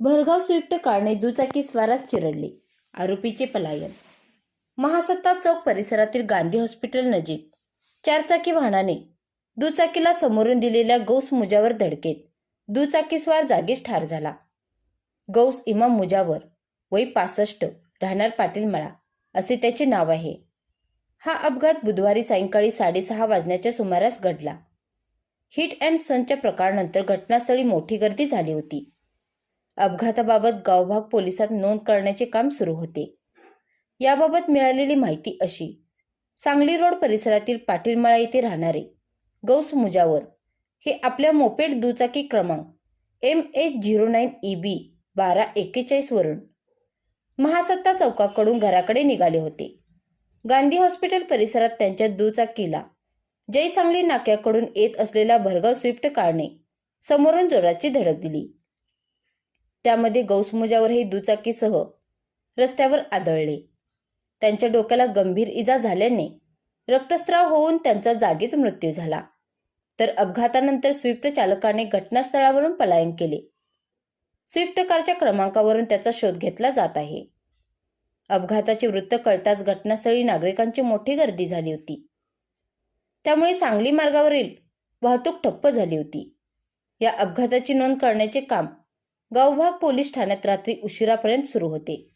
भरगाव Swift कारने दुचाकी स्वारास चिरडली. आरोपीचे पलायन. महासत्ता चौक परिसरातील गांधी हॉस्पिटल नजीक. चारचाकी वाहनाने दुचाकीला समोरून दिलेल्या गौस मुजावर धडकेत. दुचाकीस्वार जागीच ठार झाला. गौस इमाम मुजावर वय पासष्ट राहणार पाटील मळा असे त्याचे नाव आहे. हा अपघात बुधवारी सायंकाळी साडेसहा वाजण्याच्या सुमारास घडला. हिट अँड सनच्या प्रकारानंतर घटनास्थळी मोठी गर्दी झाली होती. अपघाताबाबत गावभाग पोलिसात नोंद करण्याचे काम सुरू होते. याबाबत मिळालेली माहिती अशी. सांगली रोड परिसरातील पाटीलमळा येथे राहणारे गौस मुजावर हे आपल्या मोपेड दुचाकी क्रमांक M H zero nine E B बारा एक्केचाळीस वरून महासत्ता चौकाकडून घराकडे निघाले होते. गांधी हॉस्पिटल परिसरात त्यांच्या दुचाकीला जय सांगली नाक्याकडून येत असलेल्या भरगाव स्विफ्ट कारने समोरून जोराची धडक दिली. त्यामध्ये गौसमुजावरही दुचाकीसह रस्त्यावर आदळले. त्यांच्या डोक्याला गंभीर इजा झाल्याने रक्तस्राव होऊन त्यांचा जागीच मृत्यू झाला. तर अपघातानंतर स्विफ्ट चालकाने घटनास्थळावरून पलायन केले. स्विफ्ट कारच्या क्रमांकावरून त्याचा शोध घेतला जात आहे. अपघाताचे वृत्त कळताच घटनास्थळी नागरिकांची मोठी गर्दी झाली होती. त्यामुळे सांगली मार्गावरील वाहतूक ठप्प झाली होती. या अपघाताची नोंद करण्याचे काम गावभाग पोलीस ठाण्यात रात्री उशिरापर्यंत सुरू होते.